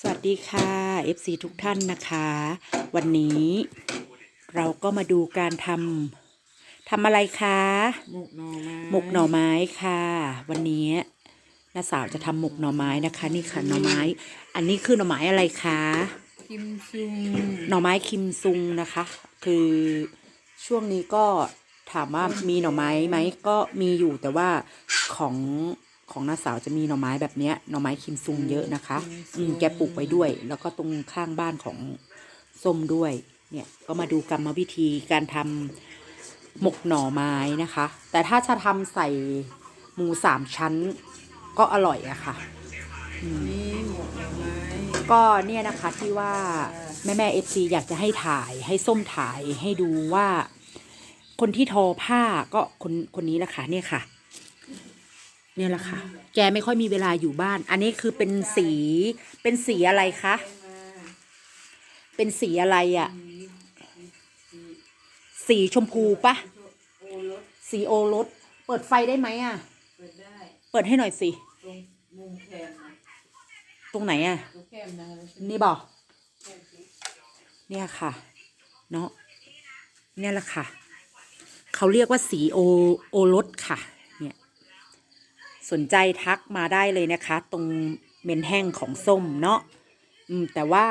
สวัสดีค่ะ FC ทุกท่านนะคะ วันนี้เราก็มาดูการทำทำอะไรคะหมกหน่อไม้หมกหน่อไม้ค่ะ วันนี้น้าสาวจะทำหมกหน่อไม้นะคะ นี่ค่ะหน่อไม้ อันนี้คือหน่อไม้อะไรคะกิมซุงหน่อไม้คิมซุงนะคะ คือช่วงนี้ก็ถามว่ามีหน่อไม้ไหมก็มีอยู่แต่ว่าของ ของน้าสาวจะมีหน่อไม้แบบเนี้ยหน่อไม้คิมซุงเยอะนะคะ อืมแกปลูกไว้ด้วย แล้วก็ตรงข้างบ้านของส้มด้วย เนี่ยก็มาดูกรรมวิธีการทำหมกหน่อไม้นะคะ แต่ถ้าจะทำใส่หมูสามชั้นก็อร่อยอะค่ะ นี่หมกหน่อไม้ก็เนี่ยนะคะที่ว่าแม่แม่เอฟซีอยากจะให้ถ่ายให้ส้มถ่ายให้ดูว่า คนที่ทอผ้าก็คนคนนี้แหละค่ะเนี่ยค่ะ เนี่ยแหละค่ะ แกไม่ค่อยมีเวลาอยู่บ้าน อันนี้คือเป็นสี เป็นสีอะไรคะ เป็นสีอะไรอะสีชมพูปะ สีโอรส เปิดไฟได้ไหมอะเปิดได้เปิดให้หน่อยสิ ตรงมุมแคมตรงไหนอะตรงแคมนะนี่บอกเนี่ยค่ะ เนาะเนี่ยแหละค่ะ เขาเรียกว่าสีโอโอรสค่ะ สนใจทักมาได้เลยนะคะ ตรงเมนแห้งของส้มเนาะแต่ว่า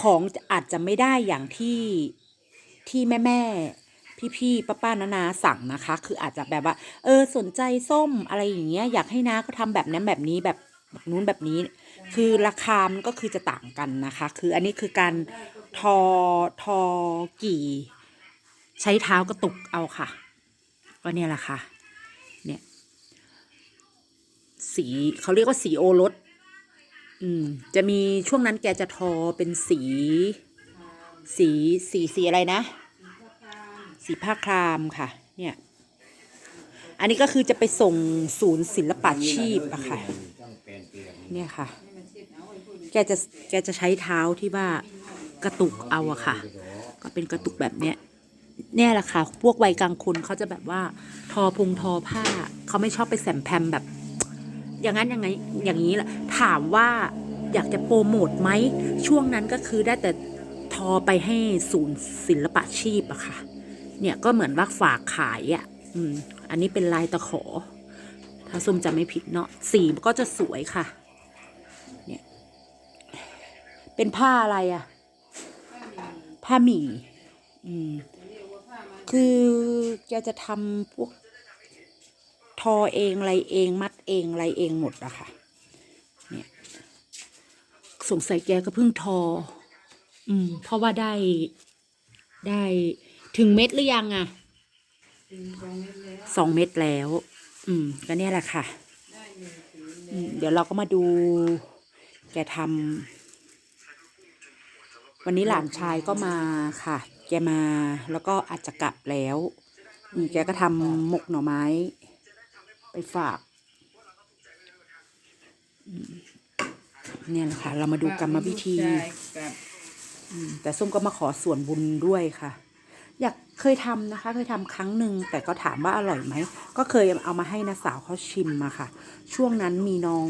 ของอาจจะไม่ได้อย่างที่ที่แม่แม่พี่พี่ป้าป้านานาสั่งนะคะ คืออาจจะแบบว่า เออสนใจส้มอะไรอย่างเงี้ยอยากให้น้าก็ทำแบบนั้นแบบนี้แบบนู้นแบบนี้ คือราคามันก็คือจะต่างกันนะคะ คืออันนี้คือการทอทอกี่ ใช้เท้ากระตุกเอาค่ะ ก็เนี่ยแหละค่ะ สีเขาเรียกว่าสีโอรสอืม จะมีช่วงนั้นแกจะทอเป็นสี สีสีสีอะไรนะ สีผ้าครามค่ะ เนี่ย อันนี้ก็คือจะไปส่งศูนย์ศิลปาชีพอะค่ะ เนี่ยค่ะ แกจะแกจะใช้เท้าที่ว่ากระตุกเอาอะค่ะ ก็เป็นกระตุกแบบเนี้ยเนี่ยแหละค่ะ พวกวัยกลางคนเขาจะแบบว่า ทอพุงทอผ้า เขาไม่ชอบไปแสมแพมแบบ อย่างนั้นอย่างไงอย่างนี้แหละถามว่าอยากจะโปรโมทไหมช่วงนั้นก็คือได้แต่ทอไปให้ศูนย์ศิลปาชีพอะค่ะ เนี่ยก็เหมือนว่าฝากขายอะอืมอันนี้เป็นลายตะขอ ถ้าส้มจำไม่ผิดเนาะสีก็จะสวยค่ะ เนี่ย เป็นผ้าอะไรอะผ้าหมี่อืมคือแกจะทำพวก ทอเองอะไรเองมัดเองอะไรเองหมดอะค่ะเนี่ยสงสัยแกก็เพิ่งทอ อืม เพราะว่าได้ได้ถึงเม็ดหรือยังอะถึงตรงนี้แล้วสองเม็ดแล้ว อืม ก็เนี่ยแหละค่ะได้หนึ่งผืนอืมเดี๋ยวเราก็มาดู แกทำวันนี้หลานชายก็มาค่ะ แกมาแล้วก็อาจจะกลับแล้วอืมแกก็ทำหมกหน่อไม้ ไปฝากอืมเนี่ยแหละค่ะ เรามาดูกรรมวิธีใช่กับอืมแต่ส้มก็มาขอส่วนบุญด้วยค่ะ อยากเคยทำนะคะ เคยทำครั้งหนึ่งแต่ก็ถามว่าอร่อยไหม ก็เคยเอามาให้นาสาวเขาชิมมาค่ะ ช่วงนั้นมีน้อง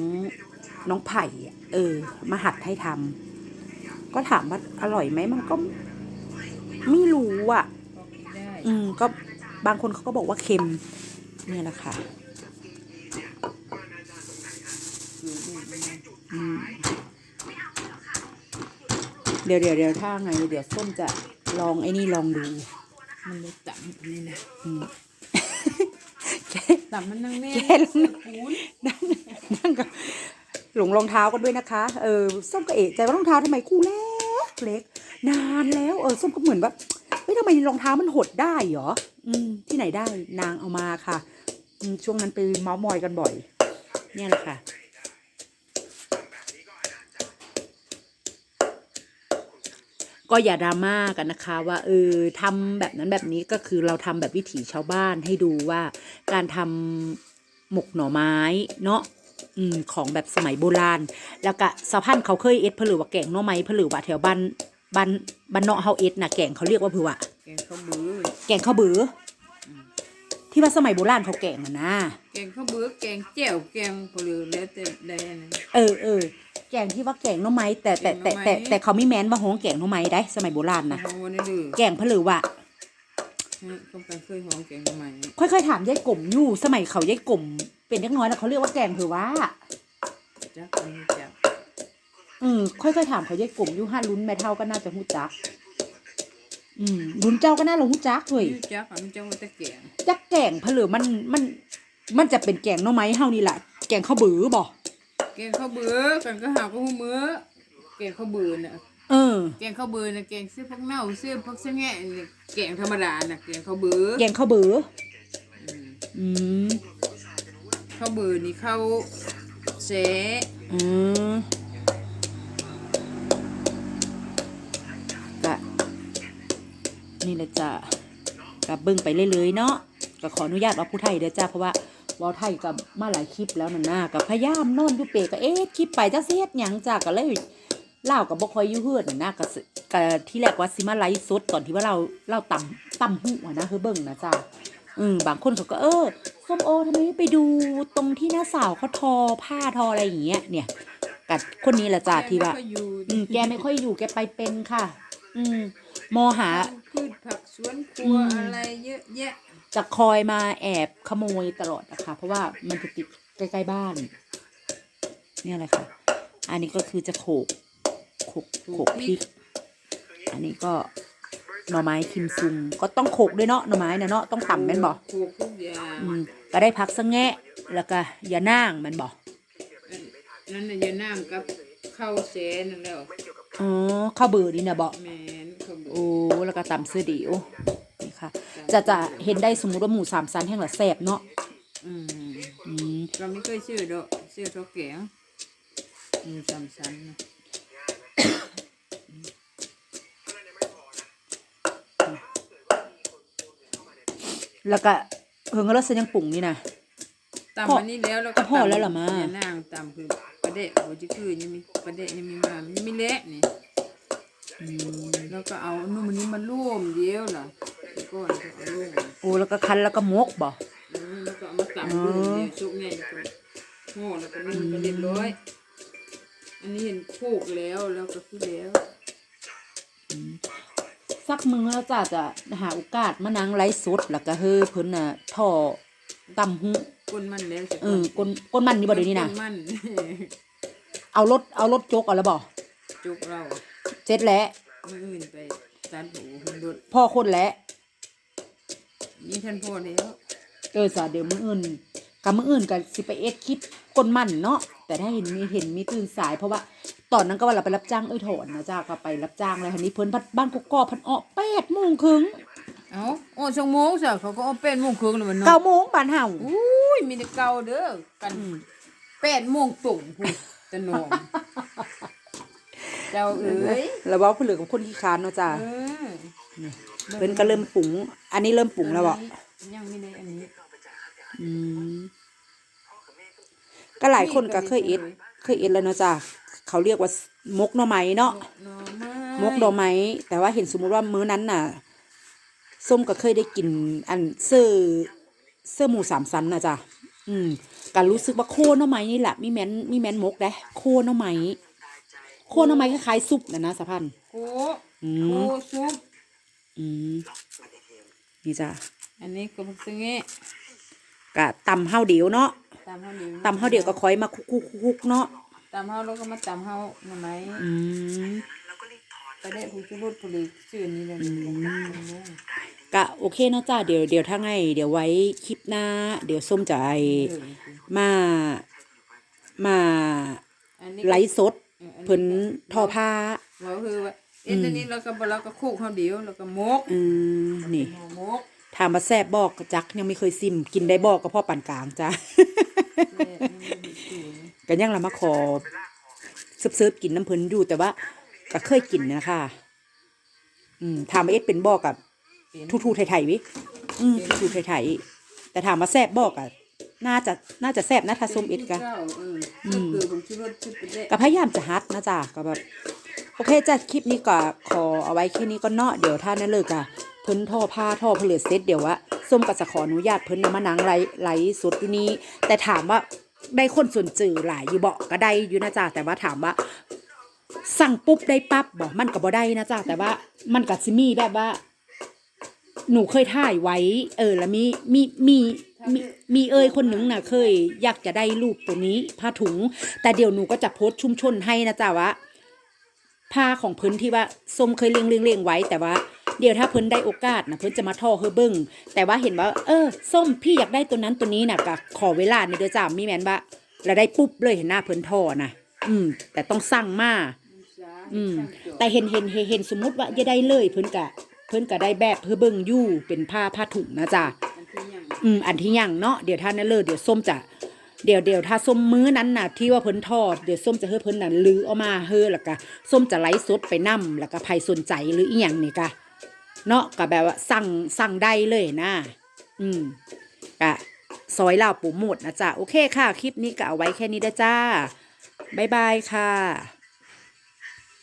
น้องไผ่อะเออ มาหัดให้ทำก็ถามว่าอร่อยไหมมันก็ไม่รู้อะก็กินได้อืมก็บางคนเขาก็บอกว่าเค็ม เนี่ยแหละค่ะ เดี๋ยวเดี๋ยวเดี๋ยวถ้าไง เดี๋ยวส้มจะลองไอ้นี่ลองดู มันเลยต่ำนี่นะอืมต่ำมันนั่งแน่แกลงปูนนั่งนั่งกับหลงรองเท้ากันด้วยนะคะ เออส้มก็เอะใจว่ารองเท้าทำไมคู่เล็กเล็ก นานแล้วเออส้มก็เหมือนแบบเฮ้ยทำไมรองเท้ามันหดได้เหรออืม ที่ไหนได้นางเอามาค่ะอืมช่วงนั้นไปเมาส์มอยกันบ่อย เนี่ยแหละค่ะ ก็อย่าดราม่ากันนะคะว่าเออทำแบบนั้นแบบนี้ก็คือเราทำแบบวิถีชาวบ้านให้ดูว่า การทำหมกหน่อไม้เนาะอืมของแบบสมัยโบราณ แล้วก็สะพันเขาเคยเอ็ดผลือว่าแกงหน่อไม้ผลือว่าแถวบ้านบ้านบ้านเนาะเฮาเอ็ดนะแกงเขาเรียกว่าเผือว่าแกงข้าวมือแกงข้าวเบือที่ว่าสมัยโบราณเขาแกงอะนะแกงข้าวเบือแกงแจ่วแกงเปลือแล้วแต่ได้อันนั้นเออเออ แกงที่ว่าแกงหน้อไม้แต่แต่แต่แต่แกงหน่อไม้แต่เขาไม่แม้นว่าห้องแกงหน้อไม้ได้สมัยโบราณนะโอ้โหนี่ดื้อแกงผลือวะก็ไปเคยหอมแกงทำไมค่อยๆถามยายกลมอยู่สมัยเขายายกลมเป็นเล็กน้อยแล้วเขาเรียกว่าแกงผือว่าจักอันนี้จักอืมค่อยๆถามเขายายกลมอยู่ห้าลุ้นแม่เท่าก็น่าจะหูจัก อืมลุ้นเจ้าก็น่าลงหูจักเว้ยยูจักอันนี้จังว่าแตะแกงจักแกงผลือมันมัน มันจะเป็นแกงหน้อไม้เฮานี่แหละแกงข้าวบือบ่ แกงข้าวเบือกันก็หาก็หูมือแกงข้าวเบือน่ะเออแกงข้าวเบือน่ะแกงเสื้อพักเน่าเสื้อพักเสื้อแง่นี่แกงธรรมดาน่ะแกงข้าวเบือแกงข้าวบืออืมอืมข้าวเบือนี่ข้าวเสอืมกะนี่แหละจ้ะกับเบิ่งไปเรื่อยๆเนาะก็ขออนุญาตว่าผู้ไทยเด้อจ้าเพราะว่า เว่าไทยกับมาหลายคลิปแล้วนั่นน่ะกับพยายามนอนอยู่เปก็เอ๊ะคลิปไปจักสิเฮ็ดหยังจ้าก็เลยเล่าวกับบ่ค่อยอยู่เฮือนนั่นน่ะก็สิก็ที่แรกว่าสิมาไลฟ์สดตอนที่ว่าเราเราตำตำหูอะนะคือเบิ่งนะจ้าอืมบางคนเขาก็เออส้มโอทำไมไม่ไปดูตรงที่หน้าสาวเขาทอผ้าทออะไรอย่างเงี้ย เนี่ยกับคนนี้แหละจ้าที่ว่าแกไม่ค่อยอยู่อืมแกไม่ค่อยอยู่แกไปเป็นค่ะ อืมมอหาพืชผักสวนครัวอืมอะไรเยอะแยะ จะคอยมาแอบขโมยตลอดนะคะ เพราะว่ามันจะติดใกล้ๆบ้าน เนี่ยแหละค่ะ อันนี้ก็คือจะโขกโขกโขกพริก อันนี้ก็หน่อไม้คิมซุงก็ต้องโขกด้วยเนาะหน่อไม้นะเนาะต้องต่ำแม่นบอกปลูกทุกอย่างอืมก็ได้พักสังแงะแล้วก็อย่านั่งแมันบอกนั่นน่ะอยานั่งกับข้าวเสนนั่นแล้วอ๋อข้าวเบื่อนี่นะบอกแมนข้าวเบือโอ้แล้วก็ตำเสื้อดิวนี่ค่ะ จะจะเห็นได้สมมุติว่าหมูสามชั้นแห่งละแสบเนาะอืมอืมเราไม่เคยชื่อดอกชื่อเท่าแกงอืมสามชั้นนะแล้วก็เพิ่งก็รสยังปรุงนี่นะตำอันนี้แล้วแล้วก็พอแล้วเหรอมาอย่านั่งตำคือประเดะโอ้จะคือยังมีประเดะยังมีมายังมีเละนี่อืมแล้วก็เอานุ่มอันนี้มาร่วมเดียวล่ะ แล้วก็เอาร่วมโอ้แล้วก็คั้นแล้วก็มกบ่ อืมแล้วก็เอามาตำร่วมเดียวชุกไงแล้วก็ห่อแล้วก็นึ่งก็เรียบร้อย อันนี้เห็นโขกแล้วแล้วก็คือแล้ว สักมือแล้วจ้าจะหาโอกาสมานั่งไลฟ์สดแล้วก็เฮ้ยเพิ่นน่ะท่อตำหูก้นมันแล้วจะเออก้นก้นมันนี่บ่เดี๋ยวนี้นะก้มัน เอารถเอารถจกเอาแล้วบ่จุกเราเสร็จแล้วไม่อื่นไปตัดหูหุ่นดดพ่อคนแล้ว นี่ท่านพ่อแล้วเออจ้ะเดี๋ยวมื้ออื่นกับมื้ออื่นก็สิไปเอ็ดคลิปก้นมันเนาะแต่ถ้าเห็นมีเห็นมีตื่นสายเพราะว่าตอนนั้นก็ว่าเราไปรับจ้างเอ้ยถอนนะจ้าก็ไปรับจ้างเลยคันนี้เพิ่นพัดบ้านกกอกพันออก8โมงครึ่งเอาโอ้สองโมงสิเขาก็เอาเป็นโมงครึ่งแล้วมันเก้าเนาะโมงบ้านเฮาอุ้ยมีแต่เก่าเด้อกันอืมแปดโมงตุ่มพูดตะนอมเจ้าเอ๋ยแล้วเว้าเพิ่นเหลือกับคนขี้คร้านเนาะจ้า เออเพิ่นก็เริ่มปรุง อันนี้เริ่มปรุงแล้วบ่ยังไม่ได้อันนี้อืมก็หลายคนก็เคยเอ็ด เคยเอ็ดแล้วเนาะจ้ะเขาเรียกว่ามกหน่อไม้เนาะหน่อไม้มกหน่อไม้แต่ว่าเห็นสมมุติว่ามื้อนั้นน่ะ ส้มก็เคยได้กิน อันเสื้อเสื้อหมูสามสันนะจ้ะอืมก็รู้สึกว่าโคหน่อไม้นี่แหละมีแม้นมีแม้นมกเด้โคหน่อไม้โคหน่อไม้คล้ายๆซุปนะนะสะพันโคอืโคมซุป อืมนี่จ้ะอันนี้ก็พักซึงเงะกะตำเฮาเดียวเนาะตามเฮาเดียวตำเฮาเดียวก็คอยมาคุกๆๆๆเนาะตามเฮาแล้วก็มาตามเฮาหน่อไม้อืมไปได้ผู้ชุรสผู้ลีชื่อนี้เลยกะโอเคเนาะจ้าเดี๋ยวเดี๋ยวถ้าไง เดี๋ยวไว้คลิปหน้า เดี๋ยวส้มจะไอมามาอันนี้ไลฟ์สดเพิ่นทอผ้าเราคือว่า เอ็นอันนี้เราก็บ่เราก็โคกเฮาเดียวแล้วก็มกอืมนี่ห่อมกถามมาแซบบอกกะจักยังไม่เคยซิมกินได้บอกก็พ่อปานกลางจ้าแซ่บนี่มันสูงก็ยังละมาขอเซิร์ฟๆกินน้ำเพิ่นอยู่แต่ว่าก็เคยกินนะคะ อืมถามว่าเอ็ดเป็นบอกกับเป็นทูๆไทยๆวิอืมทูๆไทยๆแต่ถามว่าแซบบอกอะน่าจะน่าจะแซบนะถ้าส้มเอ็ดกะเจ้าเออก็คือผมชุรสชุดเป็นเด้ก็พยายามจะฮัดนะจ๊ะก็แบบ โอเคจ้ะคลิปนี้ก็ขอเอาไว้แค่นี้ก็เนาะเดี๋ยวถ้านั่นเลยก็เพิ่นท่อผ้าท่อผลิตเสร็จเดี๋ยวว่าส้มก็จะขออนุญาตเพิ่นนำมานังไลฟ์ไลฟ์สดอยู่นี้ แต่ถามว่าได้คนส่วนจือหลายอยู่เบ่ก็ได้อยู่นะจ๊ะแต่ว่าถามว่า สั่งปุ๊บได้ปั๊บบอกมันก็บ่ได้นะจ๊ะแต่ว่ามันก็สิมีแบบว่า หนูเคยถ่ายไว้ เออ แล้วมีมีมีมีมีเอ่ยคนหนึ่งน่ะ เคย อยากจะได้รูปตัวนี้ผ้าถุง แต่เดี๋ยวหนูก็จะโพสต์ชุมชนให้นะจ๊ะว่า ผ้าของเพิ่นที่ว่าส้มเคยเลี้ยงเลี้ยงเลี้ยงไว้ แต่ว่าเดี๋ยวถ้าเพิ่นได้โอกาสนะเพิ่นจะมาท่อเฮอเบิ้งแต่ว่าเห็นว่า เออส้มพี่อยากได้ตัวนั้นตัวนี้นะก็ขอเวลาในเดือจ้ามีแมนว่าแล้วได้ปุ๊บเลยเห็นหน้าเพิ่นท่อนะอืม แต่ต้องสั่งมาอืม แต่เห็นเห็นเห็นเห็นสมมติว่าจะได้เลยเพิ่นกะ เพิ่นกะได้แบบเพื่อเบิงอยู่เป็นผ้าผ้าถุงนะจ๊ะอันที่ยังอืมอันที่ยังเนาะเดี๋ยวถ้านั่นเลยเดี๋ยวส้มจะ เดี๋ยวเดี๋ยวถ้าส้มมื้อนั้นน่ะ ที่ว่าเพิ่นทอดเดี๋ยวส้มจะเฮ้เพิ่นนั่นลือออกมาเฮ้แล้วก็ส้มจะไลฟ์สดไปนํแล้วก็ใครสนใจหรืออีหยังนี่กะเนาะก็แบบว่าสั่งสั่งได้เลยนะอืมกะซอยลาปูหมดนะจ๊ะโอเคค่ะ คลิปนี้ก็เอาไว้แค่นี้เด้อจ้าบ๊ายบายค่ะ